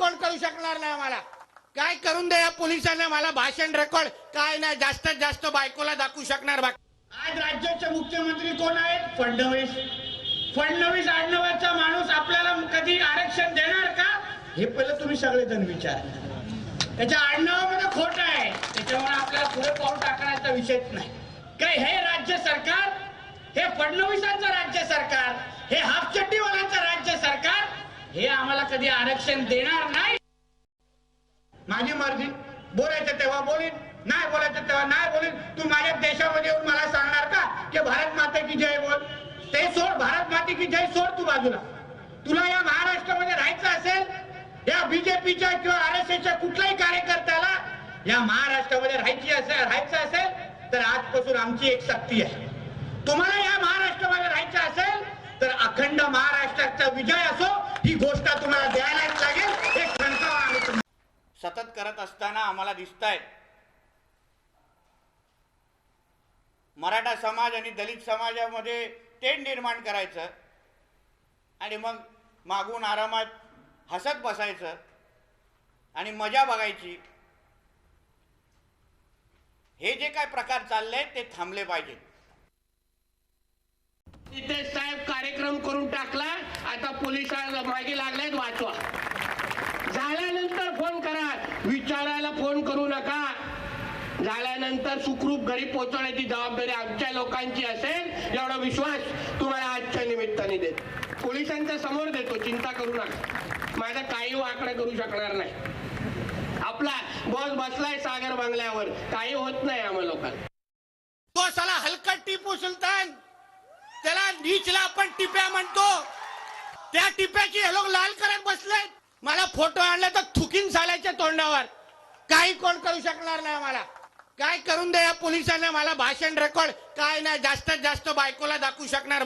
कोण करू शकणार नाही आम्हाला? काय करून द्या या पोलिसांना मला भाषण रेकॉर्ड काय नाही जास्तीत जास्त बायकोला दाखवू शकणार बाकी आज राज्याचे मुख्यमंत्री कोण आहेत? फडणवीस. फडणवीस आडनावाचा माणूस आपल्याला कधी आरक्षण देणार का? हे पहिलं तुम्ही सगळेजण विचार. त्याच्या आडनावामध्ये खोट आहे. त्याच्यामुळे आपल्याला पुढे पाऊल टाकण्याचा विषयच नाही. काय हे राज्य सरकार? हे फडणवीसांचं राज्य सरकार? हे हाफचट्टीवाल्यांचं राज्य सरकार? हे आम्हाला कधी आरक्षण देणार नाही. माझी मर्जी. बोलायचं तेव्हा बोलेन. नाही बोलायचं तेव्हा नाही बोलेन. तू माझ्या देशामध्ये येऊन मला सांगणार का की भारत माता की जय बोल? ते सोड भारत माते की जय सोड तू बाजूला. तुला या महाराष्ट्रामध्ये राहायचं असेल या बीजेपीच्या किंवा आर एस एसच्या कुठल्याही कार्यकर्त्याला या महाराष्ट्रामध्ये राहायची असेल राहायचं असेल तर आजपासून आमची एक सक्ती आहे. तुम्हाला या महाराष्ट्रामध्ये राहायचं असेल तर अखंड महाराष्ट्राचा विजय असो सतत करत असताना आम्हाला दिसत आहेत मराठा समाज आणि दलित समाजामध्ये तेढ निर्माण करायचं आणि मग मागून आरामात हसत बसायचं आणि मजा बघायची. हे जे काय प्रकार चालले ते थांबले पाहिजेत. तिथे साहेब कार्यक्रम करून टाकला. आता पोलिसाला मागे लागलेत वाचवा. विचारायला फोन करू नका. झाल्यानंतर सुखरूप घरी पोहोचवण्याची जबाबदारी आमच्या लोकांची असेल एवढा विश्वास तुम्हाला आजच्या निमित्ताने देत. पोलिसांच्या समोर देतो चिंता करू नका. माझा काही वाकडा करू शकणार नाही. आपला बॉस बसलाय सागर बंगल्यावर. काही होत नाही आम्हा लोकांना. बॉसाला साला हलका टिपू सुलतान. त्याला नीचला आपण टिप्या म्हणतो. त्या टिप्याची हे लोक लाल करत बसलेत. मला फोटो आणला तर थुकीन साल्याच्या तोंडावर. काही कोण करू शकणार नाही मला काय करून द्या पोलिसांना मला भाषण रेकॉर्ड काय नाही जास्तीत जास्त बायकोला दाखवू शकणार